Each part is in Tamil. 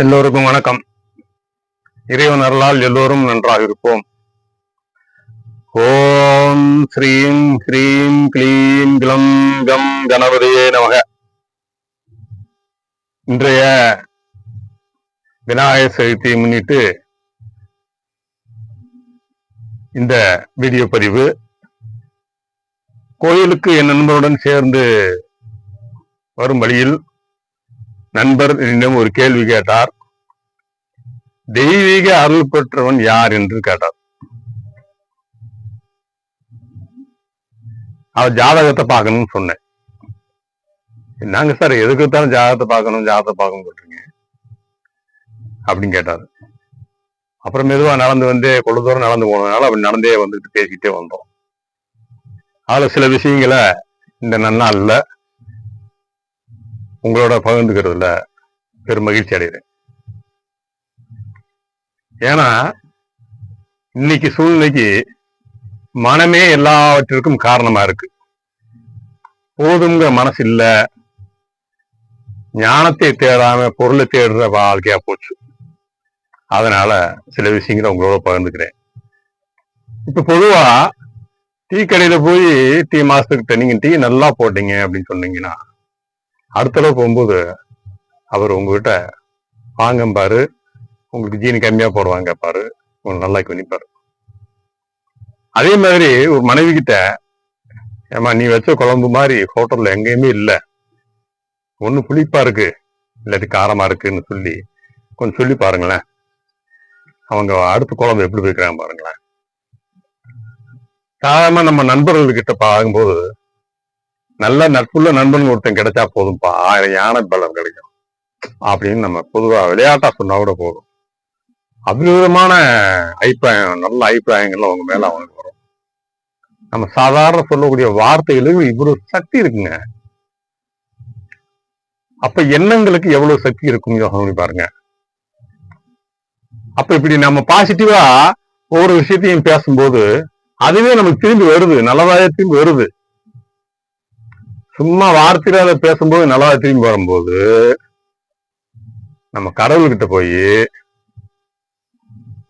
எல்லோருக்கும் வணக்கம். இறைவன் அருளால் எல்லோரும் நன்றாக இருப்போம். ஓம் ஸ்ரீம் ஹ்ரீம் கிளீம் கிளம் கம் கணபதியே நமக. இன்றைய விநாயகர் சதுர்த்தியை முன்னிட்டு இந்த வீடியோ பதிவு. கோயிலுக்கு என் நண்பருடன் சேர்ந்து வரும் வழியில் நண்பர் என்னிடம் ஒரு கேள்வி கேட்டார். தெய்வீக அருள் பெற்றவன் யார் என்று கேட்டார். அவர் ஜாதகத்தை பார்க்கணும்னு சொன்னேன். நாங்க சார் எதுக்குத்தானே ஜாதகத்தை பார்க்கணும் ஜாதகத்தை பார்க்கணும் போட்டுருங்க அப்படின்னு கேட்டார். அப்புறம் மெதுவா நடந்து வந்து கொள்ள தூரம் நடந்து போனதுனால அப்படி நடந்தே வந்துட்டு பேசிக்கிட்டே வந்தோம். அதுல சில விஷயங்களை இந்த நன்னாள்ல உங்களோட பகிர்ந்துக்கிறதுல பெரும் மகிழ்ச்சி அடைகிறேன். ஏன்னா இன்னைக்கு சூழ்நிலைக்கு மனமே எல்லாவற்றிற்கும் காரணமா இருக்கு. போதுங்கிற மனசு இல்ல. ஞானத்தை தேடாம பொருளை தேடுற வாழ்க்கையா போச்சு. அதனால சில விஷயங்களை உங்களோட பகிர்ந்துக்கிறேன். இப்ப பொதுவா டீ கடையில போய் டீ மாசத்துக்கு நீங்க டீ நல்லா போட்டீங்க அப்படின்னு சொன்னீங்கன்னா அடுத்த தடவை போகும்போது அவர் உங்ககிட்ட வாங்க பாரு உங்களுக்கு ஜீனி கம்மியா போடுவாங்க பாரு உங்களுக்கு நல்லா கவனிப்பாரு. அதே மாதிரி ஒரு மனைவி கிட்ட ஏமா நீ வச்ச குழம்பு மாதிரி ஹோட்டல்ல எங்கேயுமே இல்ல. ஒண்ணு புளிப்பா இருக்கு இல்லாட்டி காரமா இருக்குன்னு சொல்லி கொஞ்சம் சொல்லி பாருங்களேன். அவங்க அடுத்த குழம்பு எப்படி வைக்கிறாங்க பாருங்களேன். சாதாரணமா நம்ம நண்பர்கள் கிட்ட பார்க்கும்போது நல்ல நட்புள்ள நண்பன் ஒருத்தன் கிடைச்சா போதும்பா. ஆயிரம் யானை பலம் கிடைக்கும். அப்படின்னு நம்ம பொதுவா விளையாட்டா சொன்னா கூட போதும். அபிவிதமான அபிப்பிராயம் நல்ல அபிப்பிராயங்கள்லாம் அவங்க மேல அவனுக்கு வரும். நம்ம சாதாரண சொல்லக்கூடிய வார்த்தைகளுக்கு இவ்வளவு சக்தி இருக்குங்க. அப்ப எண்ணங்களுக்கு எவ்வளவு சக்தி இருக்கும் யோசனை பண்ணி பாருங்க. அப்ப இப்படி நம்ம பாசிட்டிவா ஒவ்வொரு விஷயத்தையும் பேசும்போது அதுவே நமக்கு திரும்பி வருது. நல்லதாவே திரும்பி வருது. சும்மா வார்த்தையில பேசும்போது நல்லா திரும்பி வரும்போது நம்ம கடவுள்கிட்ட போய்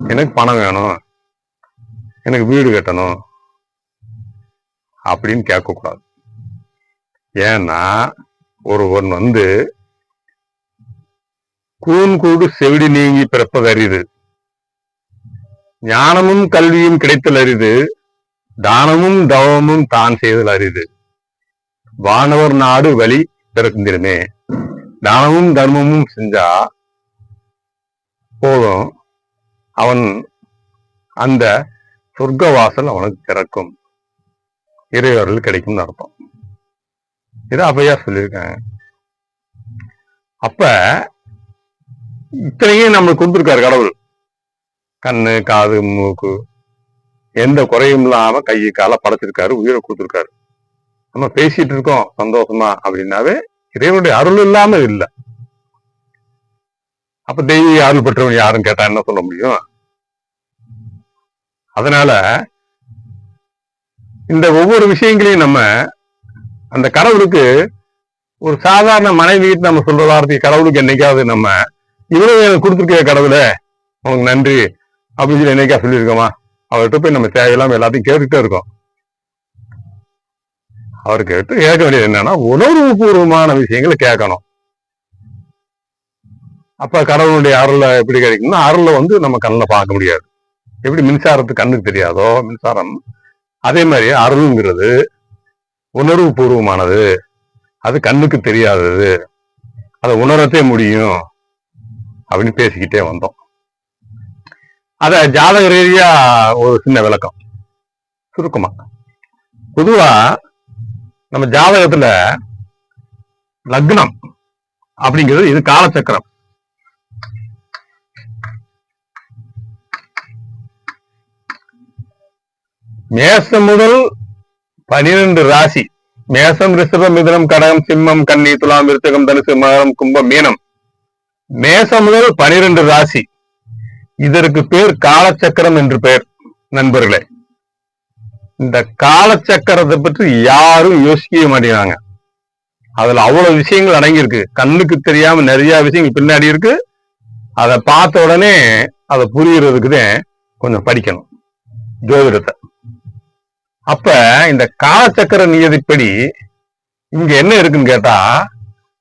எனக்கு பணம் வேணும். எனக்கு வீடு கட்டணும். அப்படின்னு கேட்கக்கூடாது. ஏன்னா ஒருவன் வந்து கூன் கூடு செவிடி நீங்கி பிறப்பது அரிது. ஞானமும் கல்வியும் கிடைத்தல் அரிது. தானமும் தவமும் தான் செய்தல் அரிது. வானவர் நாடு வழி பிறந்திருமே தானமும் தர்மமும் செஞ்சா போதும். அவன் அந்த சொர்க்க வாசல் அவனுக்கு திறக்கும். இறைவர்கள் கிடைக்கும்னு அர்த்தம். இதை அப்பையா சொல்லியிருக்காங்க. அப்ப இத்தனையும் நம்மளுக்கு கொடுத்துருக்காரு கடவுள். கண்ணு காது மூக்கு எந்த குறையும் இல்லாம கையை காலை படைச்சிருக்காரு உயிரை கொடுத்துருக்காரு. நம்ம பேசிட்டு இருக்கோம் சந்தோஷமா அப்படின்னாவே இறைவனுடைய அருள் இல்லாம இல்ல. அப்ப தெய்வீக அருள் பெற்றவன் யாரும் கேட்டா என்ன சொல்ல முடியும்? அதனால இந்த ஒவ்வொரு விஷயங்களையும் நம்ம அந்த கடவுளுக்கு ஒரு சாதாரண மனைவி நம்ம சொல்ற வார்த்தைக்கு கடவுளுக்கு என்னைக்காவது நம்ம இவ்வளவு எனக்கு கொடுத்துருக்க கடவுளே உனக்கு நன்றி அப்படின்னு சொல்லி என்னைக்கா சொல்லியிருக்கோமா? அவர்கிட்ட போய் நம்ம தேவையில்லாம எல்லாத்தையும் கேட்டுக்கிட்டே இருக்கோம். அவர் கேட்டு கேட்க வேண்டியது என்னன்னா உணர்வு பூர்வமான விஷயங்களை கேட்கணும். அப்ப கடவுளுடைய அருளை எப்படி கிடைக்கும்னா அருளை வந்து நம்ம கண்ணில் பார்க்க முடியாது. எப்படி மின்சாரத்து கண்ணுக்கு தெரியாதோ மின்சாரம் அதே மாதிரி அருள்ங்கிறது உணர்வு பூர்வமானது அது கண்ணுக்கு தெரியாதது. அதை உணரத்தே முடியும் அப்படின்னு பேசிக்கிட்டே வந்தோம். அத ஜாதக ரீதியா ஒரு சின்ன விளக்கம். சுருக்கமா. பொதுவா நம்ம ஜாதகத்துல லக்னம் அப்படிங்கிறது இது காலச்சக்கரம். மேசம் முதல் பனிரெண்டு ராசி. மேசம் ரிஷபம் மிதனம் கடகம் சிம்மம் கன்னி துலாம் விருச்சகம் தனுசு மகரம் கும்பம் மீனம். மேசம் முதல் பனிரெண்டு ராசி. இதற்கு பேர் காலச்சக்கரம் என்று பெயர் நண்பர்களே. இந்த காலச்சக்கரத்தை பற்றி யாரும் யோசிக்கவே மாட்டேங்கிறாங்க. அதுல அவ்வளவு விஷயங்கள் அடங்கியிருக்கு. கண்ணுக்கு தெரியாம நிறைய விஷயங்கள் பின்னாடி இருக்கு. அதை பார்த்த உடனே அதை புரியறதுக்கு தான் கொஞ்சம் படிக்கணும். ஜோதிடத்தை. அப்ப இந்த காலச்சக்கர நியதிப்படி இங்க என்ன இருக்குன்னு கேட்டா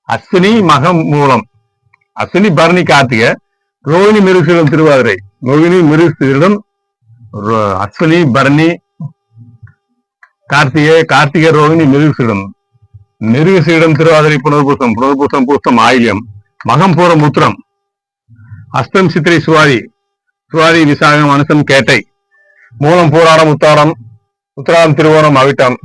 அஸ்வினி மகம் மூலம். அஸ்வினி பரணி கார்த்திகை. ரோஹிணி மிருசிடம் திருவாதிரை. ரோஹிணி மிருசிடம் அஸ்வினி பரணி கார்த்திகை கார்த்திகை ரோகிணி மிருகசீடம் மிருகசீடம் திருவாதிரை புனர்பூசம் புனர்பூசம் பூசம் ஆயில்யம். மகம் பூரம் முத்திரம். அஸ்தம் சித்திரை சுவாதி. சுவாதி விசாகம் அனுசம் கேட்டை. மூலம் பூராடம் உத்தாரம் உத்தராடம் திருவோணம் அவிட்டம்.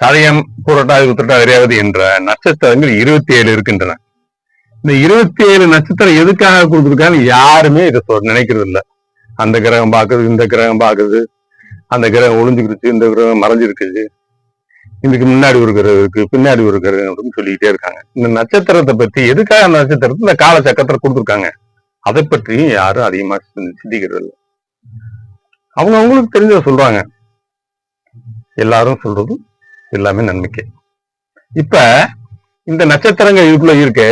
சதயம் பூரட்டாதி உத்திரட்டாதி ரேவதி என்ற நட்சத்திரங்கள் இருபத்தி ஏழு இருக்கின்றன. இந்த இருபத்தி ஏழு நட்சத்திரம் எதுக்காக கொடுத்துருக்காங்க யாருமே இதை நினைக்கிறது இல்லை. அந்த கிரகம் பாக்குறது இந்த கிரகம் பாக்குறது அந்த கிரகம் ஒளிஞ்சுக்கிடுச்சு இந்த கிரகம் மறைஞ்சிருக்குது. இதுக்கு முன்னாடி ஒரு கிரகம் இருக்கு பின்னாடி ஒரு கிரகம் அப்படின்னு சொல்லிக்கிட்டே இருக்காங்க. இந்த நட்சத்திரத்தை பத்தி எதுக்காக அந்த நட்சத்திரத்தை? இந்த கால சக்கரத்தை கொடுத்துருக்காங்க. அதை பற்றியும் யாரும் அதிகமா சிந்திக்கிறது இல்லை அவங்க அவங்களுக்கு தெரிஞ்சதை சொல்றாங்க. எல்லாரும் சொல்றது எல்லாமே நன்மைக்கு. இப்ப இந்த நட்சத்திரங்கள் இதுக்குள்ள இருக்கு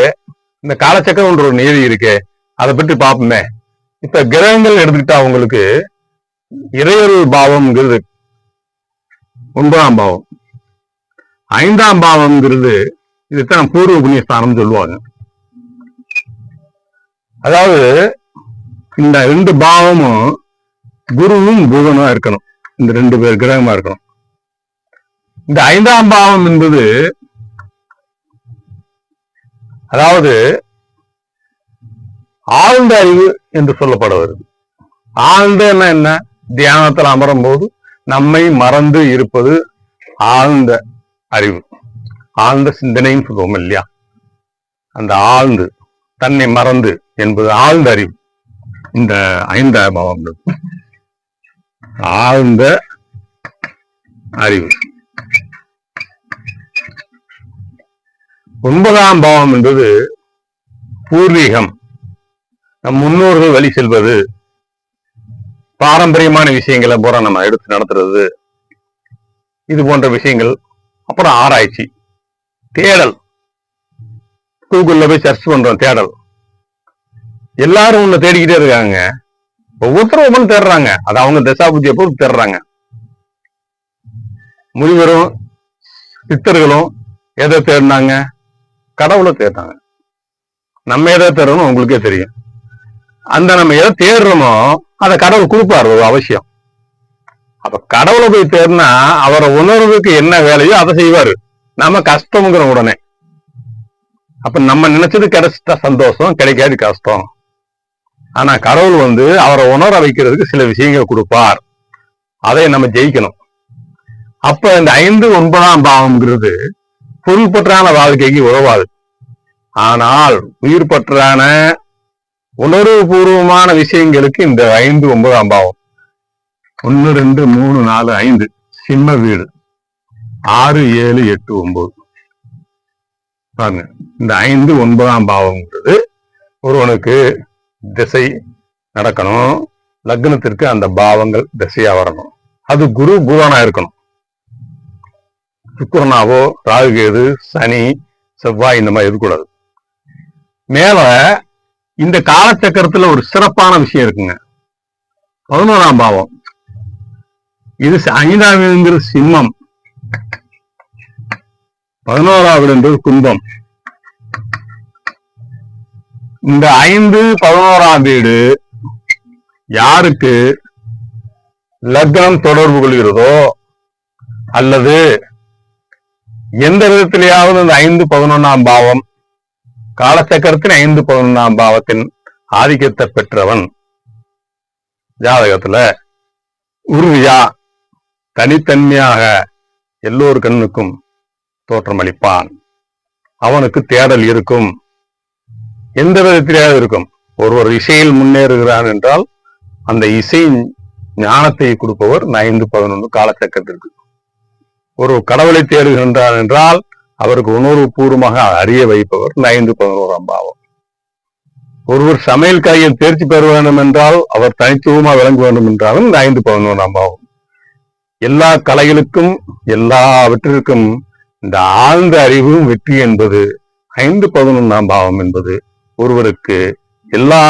இந்த காலச்சக்கரம்ன்ற ஒரு நியதி இருக்கு அதை பற்றி பார்ப்போமே. இப்ப கிரகங்கள் எடுத்துக்கிட்டா அவங்களுக்கு இறையருள் பாவம்ங்கிறது ஒன்பதாம் பாவம். ஐந்தாம் பாவம்ங்கிறது இதுதான் பூர்வ புண்ணியஸ்தானம் சொல்லுவாங்க. அதாவது இந்த ரெண்டு பாவமும் குருவும் புதனும் இருக்கணும். இந்த ரெண்டு பேர் கிரகமா இருக்கணும். இந்த ஐந்தாம் பாவம் என்பது அதாவது ஆழ்ந்த அறிவு என்று சொல்லப்பட வருது ஆழ்ந்தன்னா என்ன? தியானத்தில் அமரும் போது நம்மை மறந்து இருப்பது ஆழ்ந்த அறிவு. ஆழ்ந்த சிந்தனைன்னு சொல்லுவோம் இல்லையா? அந்த ஆழ்ந்து தன்னை மறந்து என்பது ஆழ்ந்த அறிவு. இந்த ஐந்தாம் பாவம் என்பது. ஆழ்ந்த அறிவு. ஒன்பதாம் பாவம் என்பது பூர்வீகம். நம் முன்னோர்கள் வழி செல்வது பாரம்பரியமான விஷயங்களை பூரா நம்ம எடுத்து நடத்துறது இது போன்ற விஷயங்கள். அப்புறம் ஆராய்ச்சி. தேடல். கூகுள்ல போய் சர்ச் பண்றோம் தேடல். எல்லாரும் உன்னை தேடிக்கிட்டே இருக்காங்க. ஒவ்வொருத்தரும் ஒவ்வொன்று தேடுறாங்க. அது அவங்க தசாபுத்தியை பொறுத்து தேடுறாங்க. முனிவரும் சித்தர்களும் எதை தேடினாங்க? கடவுளை தேடினாங்க நம்ம எதை தேடுறோம் உங்களுக்கே தெரியும். அந்த நம்ம எதை தேடுறோமோ அதை கடவுள் கொடுப்பாரு அவசியம். அப்ப கடவுளை போய் தேர்னா அவரை உணர்வுக்கு என்ன வேலையோ அதை செய்வாரு. நாம கஷ்டம்ங்கிற உடனே. அப்ப நம்ம நினைச்சது கிடைச்சிட்டா சந்தோஷம் கிடைக்காது கஷ்டம். ஆனா கடவுள் வந்து அவரை உணர வைக்கிறதுக்கு சில விஷயங்கள் கொடுப்பார். அதை நம்ம ஜெயிக்கணும். அப்ப இந்த ஐந்து ஒன்பதாம் பாவம்ங்கிறது பொருள் பற்றான வாழ்க்கைக்கு உதவாது. ஆனால் உயிர் பற்றான உணர்வு பூர்வமான விஷயங்களுக்கு இந்த ஐந்து ஒன்பதாம் பாவம். ஒன்னு ரெண்டு மூணு நாலு ஐந்து. சிம்ம வீடு. ஆறு ஏழு எட்டு ஒன்பது. பாருங்க. இந்த ஐந்து ஒன்பதாம் பாவம்ன்றது ஒருவனுக்கு திசை நடக்கணும். லக்னத்திற்கு அந்த பாவங்கள் திசையா வரணும். அது குரு புதனா இருக்கணும். சுக்கரனாவோ ராகுகேது சனி செவ்வாய் இந்த மாதிரி இருக்கக்கூடாது. மேல இந்த காலச்சக்கரத்துல ஒரு சிறப்பான விஷயம் இருக்குங்க. பதினோராம் பாவம். இது ஐந்தாம் வீடுங்கிறது சிம்மம். பதினோராம் வீடுன்றது கும்பம். இந்த ஐந்து பதினோராம் வீடு யாருக்கு லக்னம் தொடர்பு கொள்கிறதோ அல்லது எந்த விதத்திலேயாவது இந்த ஐந்து பதினொன்னாம் பாவம் காலச்சக்கரத்தின் ஐந்து பதினொன்றாம் பாவத்தின் ஆதிக்கத்தை பெற்றவன். ஜாதகத்துல உறுதியா தனித்தன்மையாக எல்லோர் கண்ணுக்கும் தோற்றமளிப்பான் அவனுக்கு தேடல் இருக்கும். எந்த விதத்திலேயாவது இருக்கும். ஒருவர் இசையில் முன்னேறுகிறான் என்றால் அந்த இசை ஞானத்தை கொடுப்பவர் ஐந்து பதினொன்று காலச்சக்கரத்திற்கு ஒரு கடவுளை தேடுகின்றார் என்றால் அவருக்கு உணர்வு பூர்வமாக அறிய வைப்பவர் ஐந்து பதினோராம் பாவம். ஒருவர் சமையல் காயில் தேர்ச்சி பெற வேண்டும் என்றால் அவர் தனித்துவமா விளங்க வேண்டும் என்றாலும் ஐந்து பதினோராம் பாவம். எல்லா கலைகளுக்கும் எல்லாவற்றிற்கும் இந்த ஆழ்ந்த அறிவும் வெற்றி என்பது ஐந்து பதினொன்றாம் பாவம் என்பது ஒருவருக்கு எல்லா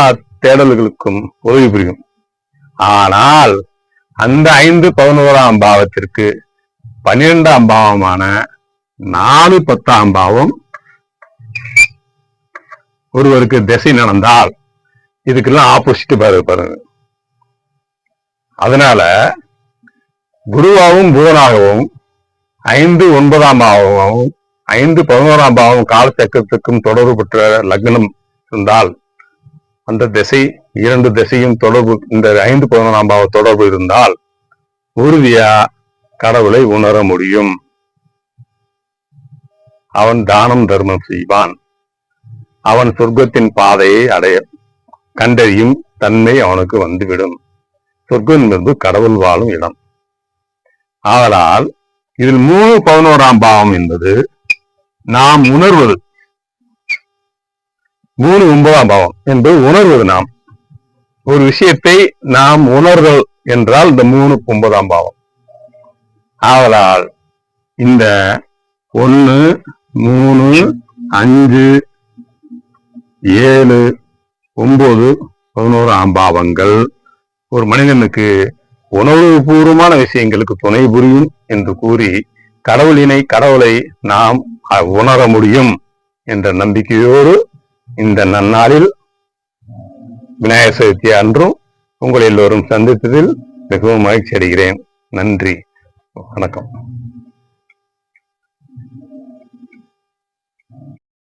தேடல்களுக்கும் உதவி புரியும். ஆனால் அந்த ஐந்து பதினோராம் பாவத்திற்கு பன்னிரெண்டாம் பாவமான நாலு பத்தாம் பாவம். ஒருவருக்கு திசை நடந்தால் இதுக்கெல்லாம் ஆப்போசிட் பாரு பாருங்க அதனால குருவாகவும் புதனாகவும் ஐந்து ஒன்பதாம் பாவமாகவும் ஐந்து பதினோராம் பாவம் காலச்சக்கரத்துக்கும் தொடர்பு பெற்ற லக்னம் இருந்தால் அந்த திசை இரண்டு திசையும் தொடர்பு இந்த ஐந்து பதினோராம் பாவ தொடர்பு இருந்தால் உறுதியா கடவுளை உணர முடியும். அவன் தானம் தர்மம் செய்வான். அவன் சொர்க்கத்தின் பாதையை அடைய கண்டறியும் தன்மை அவனுக்கு வந்துவிடும். சொர்க்கம் என்பது கடவுள் வாழும் இடம். ஆதலால் இதில் மூணு பதினோராம் பாவம் என்பது நாம் உணர்வது. மூணு ஒன்பதாம் பாவம் என்பது உணர்வது நாம். ஒரு விஷயத்தை நாம் உணர்தல் என்றால் இந்த மூணு ஒன்பதாம் பாவம். ஆதலால் இந்த ஒன்று மூணு அஞ்சு ஏழு ஒன்பது பதினோரு ஆம்பாவங்கள் ஒரு மனிதனுக்கு உணர்வுபூர்வமான விஷயங்களுக்கு துணை புரியும் என்று கூறி கடவுளினை கடவுளை நாம் உணர முடியும் என்ற நம்பிக்கையோடு இந்த நன்னாளில் விநாயகர் சதுர்த்தி அன்றும் உங்கள் எல்லோரும் சந்தித்ததில் மிகவும் மகிழ்ச்சி அடைகிறேன் நன்றி. வணக்கம்.